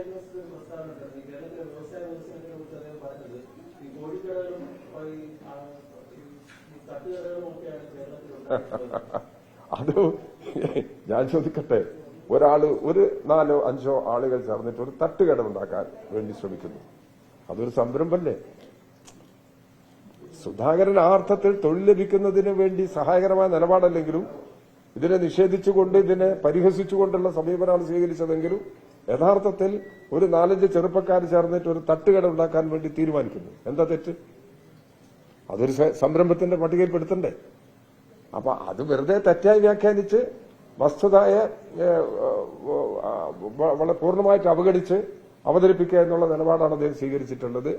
ഒരു പ്രസ്താവന ഉണ്ടായിരുന്നു. കേരളത്തിലെ വ്യവസായ വികസനത്തിനെ കുറിച്ച് അദ്ദേഹം പറഞ്ഞത് ഈ കോഴിക്കടകളും ഈ തട്ടുകടകളും ഒക്കെയാണ് കേരളത്തിൽ ഉണ്ടായിട്ടുള്ളത് അത് ഞാൻ ചോദിക്കട്ടെ? ഒരാൾ ഒരു നാലോ അഞ്ചോ ആളുകൾ ചേർന്നിട്ട് ഒരു തട്ടുകട ഉണ്ടാക്കാൻ വേണ്ടി ശ്രമിക്കുന്നു. അതൊരു സംരംഭമല്ലേ സുധാകരൻ ആ അർത്ഥത്തിൽ തൊഴിൽ ലഭിക്കുന്നതിന് വേണ്ടി സഹായകരമായ നിലപാടല്ലെങ്കിലും ഇതിനെ നിഷേധിച്ചുകൊണ്ട് ഇതിനെ പരിഹസിച്ചുകൊണ്ടുള്ള സമീപനമാണ് സ്വീകരിച്ചതെങ്കിലും യഥാർത്ഥത്തിൽ ഒരു നാലഞ്ച് ചെറുപ്പക്കാർ ചേർന്നിട്ട് ഒരു തട്ടുകട ഉണ്ടാക്കാൻ വേണ്ടി തീരുമാനിക്കുന്നു. എന്താ തെറ്റ്? അതൊരു സംരംഭത്തിന്റെ പട്ടികയിൽപ്പെടുത്തണ്ടേ? അപ്പൊ അത് വെറുതെ തെറ്റായി വ്യാഖ്യാനിച്ച് വസ്തുതയെ വളരെ പൂർണമായിട്ട് അവഗണിച്ച് അവതരിപ്പിക്കുക എന്നുള്ള നിലപാടാണ് അദ്ദേഹം സ്വീകരിച്ചിട്ടുള്ളത്.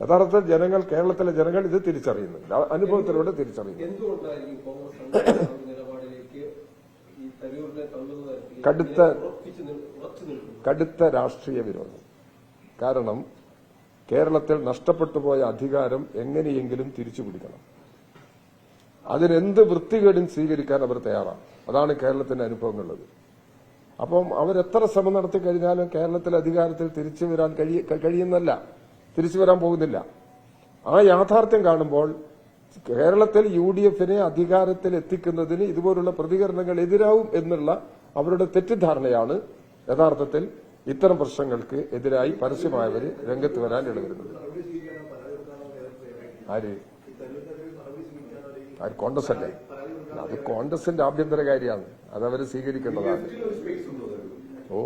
യഥാർത്ഥത്തിൽ ജനങ്ങൾ കേരളത്തിലെ ജനങ്ങൾ ഇത് തിരിച്ചറിയുന്നുണ്ട് അനുഭവത്തിലൂടെ തിരിച്ചറിയുന്നു എന്തുകൊണ്ടായിരിക്കും കടുത്ത രാഷ്ട്രീയ വിരോധം. കാരണം കേരളത്തിൽ നഷ്ടപ്പെട്ടുപോയ അധികാരം എങ്ങനെയെങ്കിലും തിരിച്ചു പിടിക്കണം. അതിനെന്ത് വൃത്തികേടും സ്വീകരിക്കാൻ അവർ തയ്യാറാണ്. അതാണ് കേരളത്തിന്റെ അനുഭവങ്ങളുള്ളത്. അപ്പം അവരെത്ര ശ്രമം നടത്തി കഴിഞ്ഞാലും കേരളത്തിൽ അധികാരത്തിൽ തിരിച്ചു വരാൻ കഴിയുന്നല്ല. തിരിച്ചു വരാൻ പോകുന്നില്ല. ആ യാഥാർത്ഥ്യം കാണുമ്പോൾ കേരളത്തിൽ യു ഡി എഫിനെ അധികാരത്തിൽ എത്തിക്കുന്നതിന് ഇതുപോലുള്ള പ്രതികരണങ്ങൾ എതിരാവും എന്നുള്ള അവരുടെ തെറ്റിദ്ധാരണയാണ് യഥാർത്ഥത്തിൽ ഇത്തരം പ്രശ്നങ്ങൾക്ക് എതിരായി പരസ്യമായവർ രംഗത്ത് വരാൻ ഇടവരുന്നത് ആര്? ആര്? കോൺഗ്രസ് അല്ലേ അത് കോൺഗ്രസിന്റെ ആഭ്യന്തര കാര്യമാണ്. അത് അവർ സ്വീകരിക്കേണ്ടതാണ്. ഓ.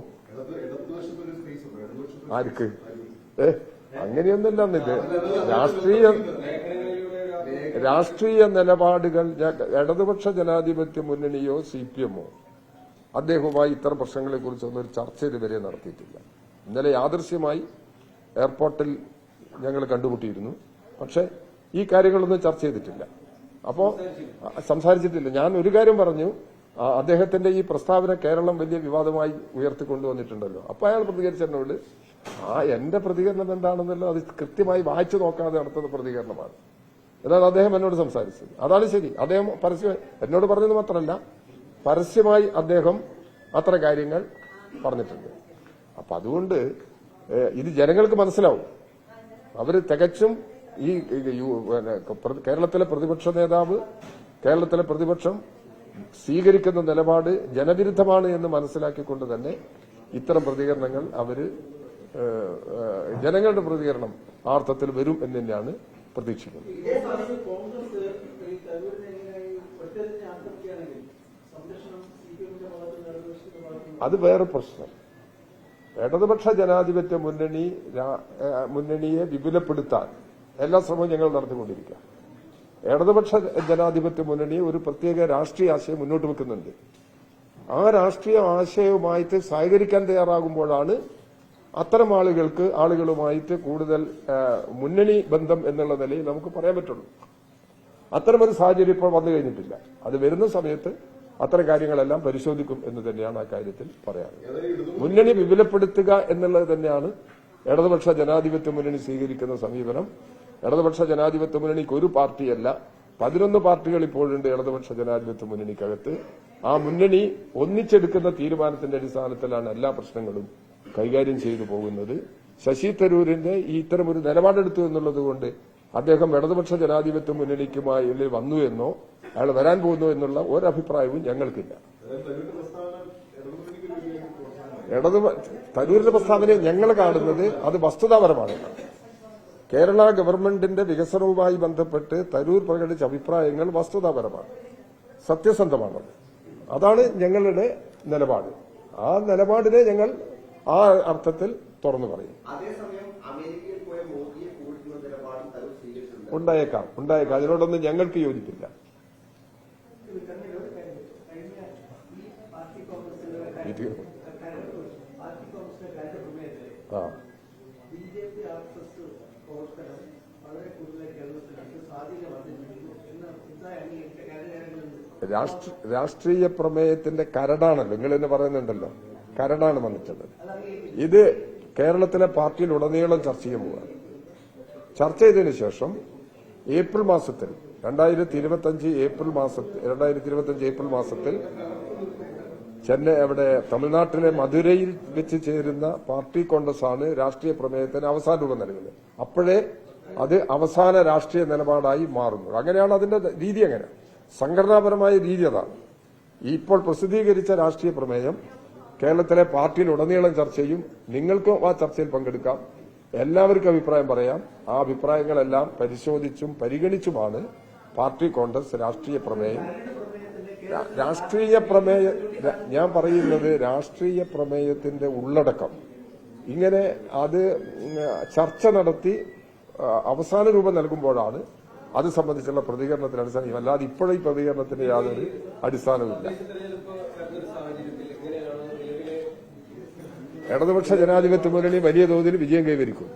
ആർക്ക്? ഏ? അങ്ങനെയൊന്നുമില്ല ഇത് രാഷ്ട്രീയ രാഷ്ട്രീയ നിലപാടുകൾ ഇടതുപക്ഷ ജനാധിപത്യ മുന്നണിയോ സി പി എമ്മോ? അദ്ദേഹവുമായി ഇത്തരം പ്രശ്നങ്ങളെ കുറിച്ചൊന്നും ഒരു ചർച്ച ഇതുവരെ നടത്തിയിട്ടില്ല. ഇന്നലെ യാദൃശ്യമായി എയർപോർട്ടിൽ ഞങ്ങൾ കണ്ടുമുട്ടിയിരുന്നു. പക്ഷെ ഈ കാര്യങ്ങളൊന്നും ചർച്ച ചെയ്തിട്ടില്ല. അപ്പോ സംസാരിച്ചിട്ടില്ല. ഞാൻ ഒരു കാര്യം പറഞ്ഞു. അദ്ദേഹത്തിന്റെ ഈ പ്രസ്താവന കേരളം വലിയ വിവാദമായി ഉയർത്തിക്കൊണ്ടുവന്നിട്ടുണ്ടല്ലോ. അപ്പൊ അയാൾ പ്രതികരിച്ച എന്നോട് ആ എന്റെ പ്രതികരണം എന്താണെന്നല്ലോ അത് കൃത്യമായി വായിച്ചു നോക്കാതെ നടത്തുന്ന പ്രതികരണമാണ്. എന്നാൽ അദ്ദേഹം എന്നോട് സംസാരിച്ചത് അതാണ് ശരി. അദ്ദേഹം പരസ്യം എന്നോട് പറഞ്ഞത് മാത്രമല്ല പരസ്യമായി അദ്ദേഹം അത്ര കാര്യങ്ങൾ പറഞ്ഞിട്ടുണ്ട്. അപ്പൊ അതുകൊണ്ട് ഇത് ജനങ്ങൾക്ക് മനസ്സിലാവും. അവർ തികച്ചും ഈ കേരളത്തിലെ പ്രതിപക്ഷ നേതാവ് കേരളത്തിലെ പ്രതിപക്ഷം സ്വീകരിക്കുന്ന നിലപാട് ജനവിരുദ്ധമാണ് എന്ന് മനസ്സിലാക്കിക്കൊണ്ട് തന്നെ ഇത്തരം പ്രതികരണങ്ങൾ അവർ ജനങ്ങളുടെ പ്രതികരണം ആ അർത്ഥത്തിൽ വരും എന്ന് തന്നെയാണ് പ്രതീക്ഷിക്കുന്നത്. അത് വേറെ പ്രശ്നം. ഇടതുപക്ഷ ജനാധിപത്യ മുന്നണി മുന്നണിയെ വിപുലപ്പെടുത്താൻ എല്ലാ ശ്രമവും ഞങ്ങൾ നടത്തിക്കൊണ്ടിരിക്കുക ഇടതുപക്ഷ ജനാധിപത്യ മുന്നണി ഒരു പ്രത്യേക രാഷ്ട്രീയ ആശയം മുന്നോട്ട് വെക്കുന്നുണ്ട്. ആ രാഷ്ട്രീയ ആശയവുമായിട്ട് സഹകരിക്കാൻ തയ്യാറാകുമ്പോഴാണ് അത്തരം ആളുകൾക്ക് ആളുകളുമായിട്ട് കൂടുതൽ മുന്നണി ബന്ധം എന്നുള്ള നിലയിൽ നമുക്ക് പറയാൻ പറ്റുള്ളൂ. അത്തരമൊരു സാഹചര്യം ഇപ്പോൾ വന്നു കഴിഞ്ഞിട്ടില്ല. അത് വരുന്ന സമയത്ത് അത്തരം കാര്യങ്ങളെല്ലാം പരിശോധിക്കും എന്ന് തന്നെയാണ് ആ കാര്യത്തിൽ പറയാറ്. മുന്നണി വിപുലപ്പെടുത്തുക എന്നുള്ളത് തന്നെയാണ് ഇടതുപക്ഷ ജനാധിപത്യ മുന്നണി സ്വീകരിക്കുന്ന സമീപനം. ഇടതുപക്ഷ ജനാധിപത്യ മുന്നണിക്ക് ഒരു പാർട്ടിയല്ല. പതിനൊന്ന് പാർട്ടികൾ ഇപ്പോഴുണ്ട് ഇടതുപക്ഷ ജനാധിപത്യ മുന്നണിക്കകത്ത്. ആ മുന്നണി ഒന്നിച്ചെടുക്കുന്ന തീരുമാനത്തിന്റെ അടിസ്ഥാനത്തിലാണ് എല്ലാ പ്രശ്നങ്ങളും കൈകാര്യം ചെയ്തു പോകുന്നത്. ശശി തരൂരിന്റെ ഈ ഇത്തരമൊരു നിലപാടെടുത്തു എന്നുള്ളത് കൊണ്ട് അദ്ദേഹം ഇടതുപക്ഷ ജനാധിപത്യ മുന്നണിക്കുമായി വന്നു എന്നോ അയാൾ വരാൻ പോകുന്നു എന്നുള്ള ഒരഭിപ്രായവും ഞങ്ങൾക്കില്ല. ഇടതു തരൂരിന്റെ പ്രസ്താവനയെ ഞങ്ങൾ കാണുന്നത് അത് വസ്തുതാപരമാണ്. കേരള ഗവൺമെന്റിന്റെ വികസനവുമായി ബന്ധപ്പെട്ട് തരൂർ പ്രകടിച്ച അഭിപ്രായങ്ങൾ വസ്തുതാപരമാണ്. സത്യസന്ധമാണ്. അതാണ് ഞങ്ങളുടെ നിലപാട്. ആ നിലപാടിനെ ഞങ്ങൾ ആ അർത്ഥത്തിൽ തുറന്നു പറയും. ഉണ്ടായേക്കാം ഉണ്ടായേക്കാം. അതിനോടൊന്നും ഞങ്ങൾക്ക് യോജിപ്പില്ല. രാഷ്ട്രീയ പ്രമേയത്തിന്റെ കരടാണല്ലോ. നിങ്ങൾ തന്നെ പറയുന്നുണ്ടല്ലോ. കരടാണ് വന്നിട്ടുള്ളത് ഇത് കേരളത്തിലെ പാർട്ടിയിൽ ഉടനീളം ചർച്ച ചെയ്യാൻ പോവുകയാണ്. ചർച്ച ചെയ്തതിനു ശേഷം ഏപ്രിൽ മാസത്തിൽ രണ്ടായിരത്തി ഇരുപത്തഞ്ച് ഏപ്രിൽ മാസത്തിൽ രണ്ടായിരത്തി ഇരുപത്തഞ്ച് ഏപ്രിൽ മാസത്തിൽ ചെന്നൈ അവിടെ തമിഴ്നാട്ടിലെ മധുരയിൽ വെച്ച് ചേരുന്ന പാർട്ടി കോൺഗ്രസ് ആണ് രാഷ്ട്രീയ പ്രമേയത്തിന് അവസാന രൂപം നൽകുന്നത്. അപ്പോഴേ അത് അവസാന രാഷ്ട്രീയ നിലപാടായി മാറുന്നത് അങ്ങനെയാണ് അതിന്റെ രീതി അങ്ങനെ സംഘടനാപരമായ രീതി അതാണ്. ഇപ്പോൾ പ്രസിദ്ധീകരിച്ച രാഷ്ട്രീയ പ്രമേയം കേരളത്തിലെ പാർട്ടിയിൽ ഉടനീളം ചർച്ച ചെയ്യും. നിങ്ങൾക്കും ആ ചർച്ചയിൽ പങ്കെടുക്കാം. എല്ലാവർക്കും അഭിപ്രായം പറയാം. ആ അഭിപ്രായങ്ങളെല്ലാം പരിശോധിച്ചും പരിഗണിച്ചുമാണ് പാർട്ടി കോൺഗ്രസ് രാഷ്ട്രീയ പ്രമേയം. രാഷ്ട്രീയ പ്രമേയ ഞാൻ പറയുന്നത് രാഷ്ട്രീയ പ്രമേയത്തിന്റെ ഉള്ളടക്കം. ഇങ്ങനെ അത് ചർച്ച നടത്തി അവസാന രൂപം നൽകുമ്പോഴാണ് അത് സംബന്ധിച്ചുള്ള പ്രതികരണത്തിന് അടിസ്ഥാനം അല്ലാതെ ഇപ്പോഴും ഈ പ്രതികരണത്തിന് യാതൊരു അടിസ്ഥാനവുമില്ല. ഇടതുപക്ഷ ജനാധിപത്യ മുന്നണി വലിയ തോതിൽ വിജയം കൈവരിക്കും.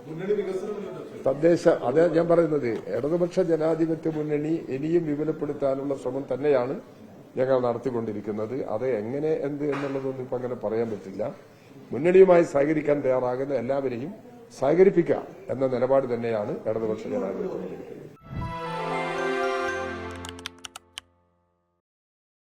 തദ്ദേശ അതെ ഞാൻ പറയുന്നത് ഇടതുപക്ഷ ജനാധിപത്യ മുന്നണി ഇനിയും വിപുലപ്പെടുത്താനുള്ള ശ്രമം തന്നെയാണ് ഞങ്ങൾ നടത്തിക്കൊണ്ടിരിക്കുന്നത്. അത് എങ്ങനെ എന്ത് എന്നുള്ളതൊന്നും ഇപ്പൊ അങ്ങനെ പറയാൻ പറ്റില്ല. മുന്നണിയുമായി സഹകരിക്കാൻ തയ്യാറാകുന്ന എല്ലാവരെയും സഹകരിപ്പിക്കാം എന്ന നിലപാട് തന്നെയാണ് ഇടതുപക്ഷ ജനാധിപത്യ മുന്നണി